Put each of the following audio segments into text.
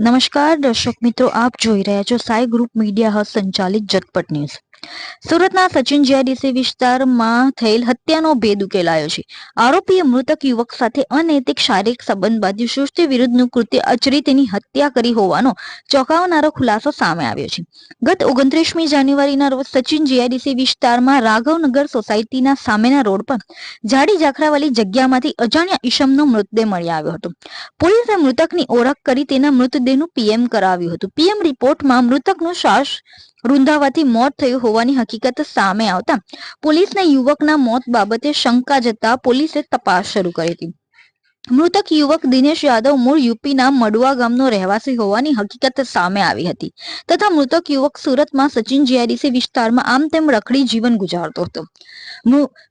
નમસ્કાર દર્શક મિત્રો આપ જોઈ રહ્યા છો સાઈ ગ્રુપ મીડિયા હાઉસ સંચાલિત જટપટ ન્યૂઝ. સુરતના સચિન જીઆઈડીસી વિસ્તારમાં થયેલ હત્યાનો ભેદ ઉકેલાયો છે. આરોપીએ મૃતક યુવક સાથે અનૈતિક શારીરિક સંબંધ બાદ સૃષ્ટિ વિરુદ્ધનું કૃત્ય આચરી તેની હત્યા કરી હોવાનો ચોંકાવનારો ખુલાસો સામે આવ્યો છે. ગત ઓગણત્રીસમી જાન્યુઆરીના રોજ સચિન જીઆઈડીસી વિસ્તારમાં રાઘવનગર સોસાયટીના સામેના રોડ પર જાડી જાખરાવાળી જગ્યામાંથી અજાણ્યા ઈશમનો મૃતદેહ મળી આવ્યો હતો. પોલીસે મૃતકની ઓળખ કરી તેના મૃતદેહનું પીએમ કરાવ્યું હતું. પીએમ રિપોર્ટમાં મૃતકનું શ્વાસ રૂંધાવાથી મોત થયું હોવાની હકીકત સામે આવતા. પોલીસને યુવકના મોત બાબતે શંકા જતા પોલીસે તપાસ શરૂ કરી હતી. મૃતક યુવક દિનેશ યાદવ મૂળ યુપીના મડુઆ ગામનો રહેવાસી હોવાની હકીકત સામે આવી હતી. તથા મૃતક યુવક સુરતમાં સચિન જીઆઈડીસી વિસ્તારમાં આમ તેમ રખડી જીવન ગુજારતો હતો.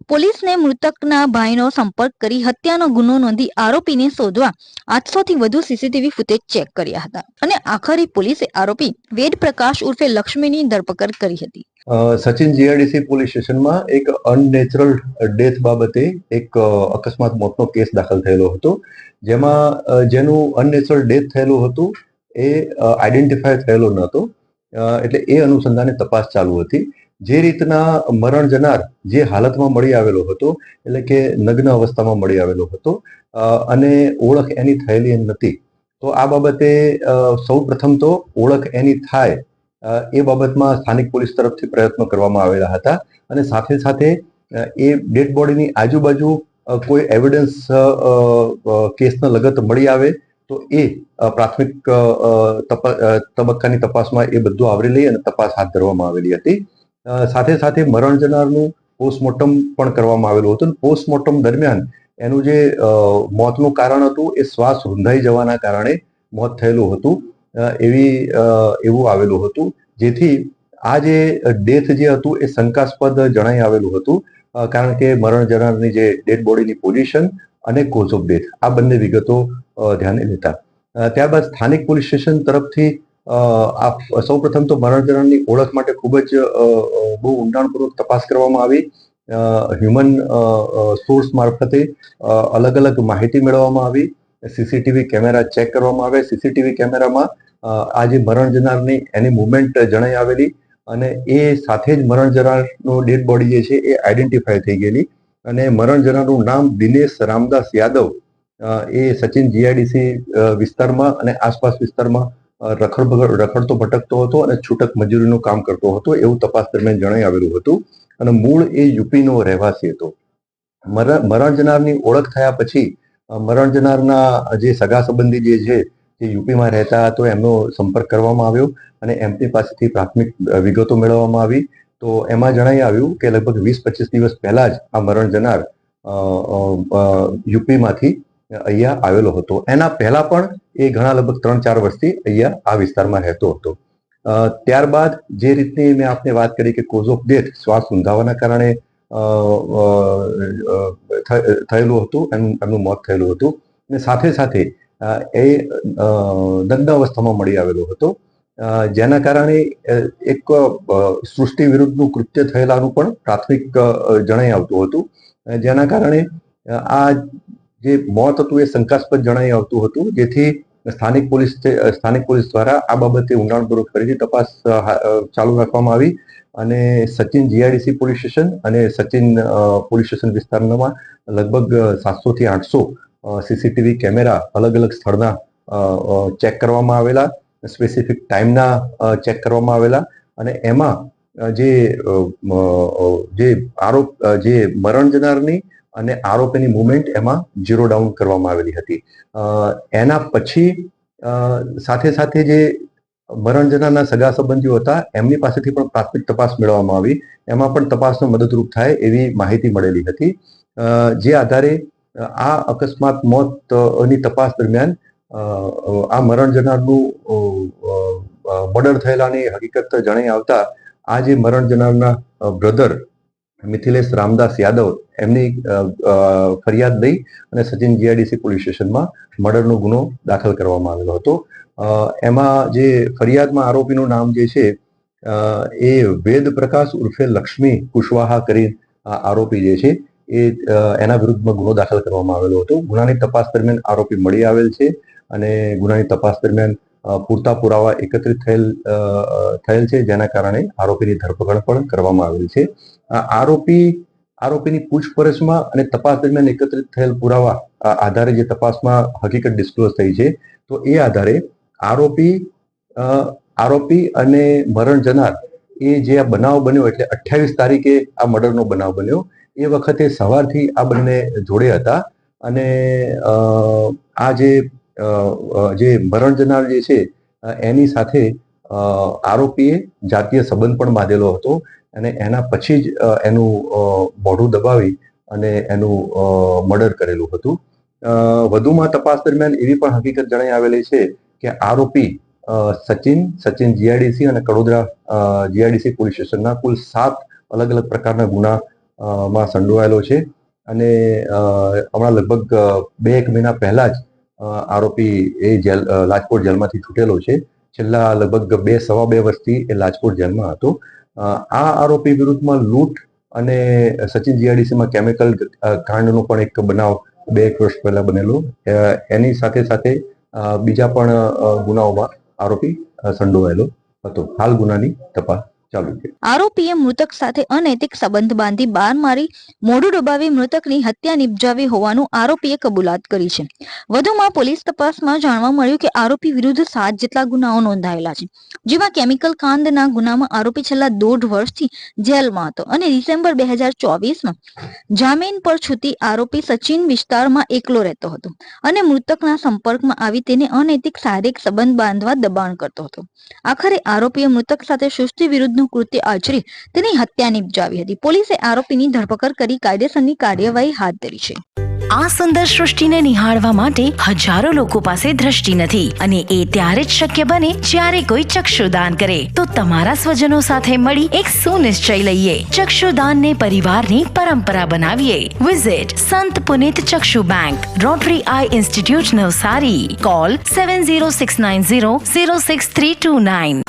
પોલીસને મૃતકના ભાઈનો સંપર્ક કરી હત્યાનો ગુનો નોંધી આરોપીને શોધવા આઠસો થી વધુ સીસીટીવી ફૂટેજ ચેક કર્યા હતા. અને આખરે પોલીસે આરોપી વેદ પ્રકાશ ઉર્ફે લક્ષ્મીની ધરપકડ કરી હતી. સચિન જીઆરડીસી પોલીસ સ્ટેશનમાં એક અનનેચરલ ડેથ બાબતે એક અકસ્માત મોતનો કેસ દાખલ થયેલો હતો. જેમાં જેનું અનનેચરલ ડેથ થયેલું હતું એ આઈડેન્ટિફાય થયેલો નહોતો એટલે એ અનુસંધાને તપાસ ચાલુ હતી. જે રીતના મરણ જનાર જે હાલતમાં મળી આવેલો હતો, એટલે કે નગ્ન અવસ્થામાં મળી આવેલો હતો અને ઓળખ એની થયેલી નથી. તો આ બાબતે સૌ પ્રથમ તો ઓળખ એની થાય એ બાબતમાં સ્થાનિક પોલીસ તરફથી પ્રયત્નો કરવામાં આવેલા હતા અને સાથે સાથે એ ડેડ બોડીની આજુબાજુ કોઈ એવિડન્સ કેસના લગત મળી આવે તો એ પ્રાથમિક તબક્કાની તપાસમાં એ બધું આવરી લઈ અને તપાસ હાથ ધરવામાં આવેલી હતી. સાથે સાથે મરણ જનારનું પોસ્ટમોર્ટમ પણ કરવામાં આવેલું હતું. પોસ્ટમોર્ટમ દરમિયાન એનું જે મોતનું કારણ હતું એ શ્વાસ રૂંધાઈ જવાના કારણે મોત થયેલું હતું. એવી એવું આવેલું હતું. જેથી આ જે ડેથ જે હતું એ શંકાસ્પદ જણાઈ આવેલું હતું. કારણ કે મરણ જનારની જે ડેડ બોડીની પોઝિશન અને કોઝ ઓફ ડેથ આ બંને વિગતો ધ્યાને લેતા. ત્યારબાદ સ્થાનિક પોલીસ સ્ટેશન તરફથી આ સૌ પ્રથમ તો મરણ જનારની ઓળખ માટે ખૂબ જ બહુ ઊંડાણપૂર્વક તપાસ કરવામાં આવી. હ્યુમન સોર્સ મારફતે અલગ અલગ માહિતી મેળવવામાં આવી. સીસીટીવી કેમેરા ચેક કરવામાં આવે. સીસીટીવી કેમેરામાં આ જે મરણ જનારની એની મુવમેન્ટ જણાઈ આવેલી અને એ સાથે જ મરણ જનારનો ડેડ બોડી જે છે એ આઈડેન્ટિફાય થઈ ગયેલી. અને મરણ જનારનું નામ દિનેશ રામદાસ યાદવ એ સચિન જીઆઈડીસી વિસ્તારમાં અને આસપાસ વિસ્તારમાં રખડ રખડતો ભટકતો હતો અને છૂટક મજૂરીનું કામ કરતો હતો એવું તપાસ દરમિયાન જણાઈ આવેલું હતું. અને મૂળ એ યુપીનો રહેવાસી હતો. મરણ જનારની ઓળખ થયા પછી મરણ જનારના જે સગા સંબંધી જે છે, જે યુપીમાં રહેતા તો એમનો સંપર્ક કરવામાં આવ્યો અને એમની પાસેથી પ્રાથમિક વિગતો મેળવવામાં આવી. તો એમાં જણાઈ આવ્યું કે લગભગ વીસ પચીસ દિવસ પહેલા જ આ મરણ જનાર યુપીમાંથી અહીંયા આવેલો હતો. એના પહેલા પણ એ ઘણા લગભગ ત્રણ ચાર વર્ષથી અહીંયા આ વિસ્તારમાં રહેતો હતો. ત્યારબાદ જે રીતની મેં આપને વાત કરી કે કોઝ ઓફ ડેથ શ્વાસ ઊંધાવાના કારણે થયેલું હતું એમ- એમનું મોત થયેલું હતું. અને સાથે સાથે એ અ, અવસ્થામાં મળી આવેલો હતો. જેના કારણે એક સૃષ્ટિ વિરુદ્ધનું કૃત્ય થયેલાનું પણ પ્રાથમિક જણાઈ આવતું હતું. જેના કારણે આ જે મોત હતું એ શંકાસ્પદ જણાઈ આવતું હતું. જેથી સ્થાનિક પોલીસ સ્થાનિક પોલીસ દ્વારા આ બાબતે ઊંડાણપૂર્વક ફરીથી તપાસ ચાલુ રાખવામાં આવી અને સચિન જીઆઈડીસી પોલીસ સ્ટેશન અને સચિન પોલીસ સ્ટેશન વિસ્તારમાં લગભગ સાતસો થી આઠસો સીસીટીવી કેમેરા અલગ અલગ સ્થળના ચેક કરવામાં આવેલા, સ્પેસિફિક ટાઈમના ચેક કરવામાં આવેલા અને એમાં જે જે આરોપ જે મરણ જનારની અને આરોપીની મુવમેન્ટ એમાં ઝીરો ડાઉન કરવામાં આવેલી હતી. એના પછી સાથે સાથે જે મરણ જનારના સગા સંબંધીઓ હતા, એમની પાસેથી પણ પ્રાથમિક તપાસ મેળવવામાં આવી. એમાં પણ તપાસનો મદદરૂપ થાય એવી માહિતી મળેલી હતી. જે આધારે આ અકસ્માત મોતની તપાસ દરમિયાન આ મરણ જનારનું મર્ડર થયેલાની હકીકત જણાઈ આવતા, આ જે મરણ જનારના બ્રધર મિથિલેશ રામદાસ યાદવ એમની ફરિયાદ લઈ અને સચિન જીઆઈડીસી પોલીસ સ્ટેશનમાં મર્ડરનો ગુનો દાખલ કરવામાં આવેલો હતો. એમાં જે ફરિયાદમાં આરોપીનું નામ જે છે એ વેદ પ્રકાશ ઉર્ફે લક્ષ્મી કુશવાહા કરી આરોપી જે છે, એ એના વિરુદ્ધમાં ગુનો દાખલ કરવામાં આવેલો હતો. ગુનાની તપાસ દરમિયાન આરોપી મળી આવેલ છે અને ગુનાની તપાસ દરમિયાન પૂરતા પુરાવા એકત્રિત થયેલ થયેલ છે, જેના કારણે આરોપીની ધરપકડ પણ કરવામાં આવેલ છે. આરોપી, આરોપીની પૂછપરછમાં અને તપાસ દરમિયાન એકત્રિત થયેલ પુરાવા આધારે જે તપાસમાં હકીકત ડિસ્ક્લોઝ થઈ છે, તો એ આધારે આરોપી આરોપી અને મરણ જનાર એ જે આ બનાવ બન્યો એટલે અઠ્યાવીસ તારીખે આ મર્ડરનો બનાવ બન્યો, એ વખતે સવારથી આ બંને જોડે હતા અને આ જે જે મરણ જનાર જે છે એની સાથે આરોપીએ જાતીય સંબંધ પણ બાંધેલો હતો અને એના પછી જ એનું મોઢું દબાવી અને એનું મર્ડર કરેલું હતું. વધુમાં તપાસ દરમિયાન એવી પણ હકીકત જણાઈ આવેલી છે કે આરોપી સચિન સચિન જીઆઈડીસી અને કડોદરા જીઆઈડીસી પોલીસ સ્ટેશનના કુલ સાત અલગ અલગ પ્રકારના ગુના માં સંડોવાયેલો છે. અને હમણાં લગભગ બે એક મહિના પહેલા જ આરોપી એ જેલ રાજકોટ જેલમાંથી છૂટેલો છે. છેલ્લા લગભગ બે, સવા બે વર્ષથી એ રાજકોટ જેલમાં હતો. આ આરોપી વિરુદ્ધમાં લૂંટ અને સચિન જીઆઈડીસીમાં કેમિકલ કાંડનો પણ એક બનાવ બે એક વર્ષ પહેલા બનેલો. એની સાથે સાથે બીજા પણ ગુનાઓમાં આરોપી સંડોવાયેલો હતો. હાલ ગુનાની તપાસ આરોપીએ મૃતક સાથે અનૈતિક સંબંધ બાંધી બાર મારી મોઢું ડબાવી મૃતકની હત્યા નિપજાવી હોવાનું આરોપીએ કબૂલાત કરી છે. વધુમાં પોલીસ તપાસમાં જાણવા મળ્યું કે આરોપી વિરુદ્ધ સાત જેટલા ગુનાઓ નોંધાયેલા છે. જેમાં કેમિકલ કાંડના ગુનામાં આરોપી છેલ્લા દોઢ વર્ષથી જેલમાં હતો અને ડિસેમ્બર બે હજાર ચોવીસમાં જામીન પર છૂટી આરોપી સચિન વિસ્તારમાં એકલો રહેતો હતો અને મૃતકના સંપર્કમાં આવી તેને અનૈતિક શારીરિક સંબંધ બાંધવા દબાણ કરતો હતો. આખરે આરોપીએ મૃતક સાથે સૃષ્ટિ વિરુદ્ધનું કૃત્ય આચરી તેની હત્યા નિપજાવી હતી. પોલીસે આરોપીની ધરપકડ કરી કાયદેસરની કાર્યવાહી હાથ ધરી છે. આ સુંદર સૃષ્ટિને નિહાળવા માટે હજારો લોકો પાસે દ્રષ્ટિ નથી અને એ ત્યારે જ શક્ય બને જ્યારે કોઈ ચક્ષુદાન કરે. તો તમારા સ્વજનો સાથે મળી એક સુનિશ્ચય લઈએ. ચક્ષુદાનને પરિવારની પરંપરા બનાવીએ. Visit Sant Punit Chakshu bank Rotary eye institute Navsari. Call seven zero six nine zero zero six three two nine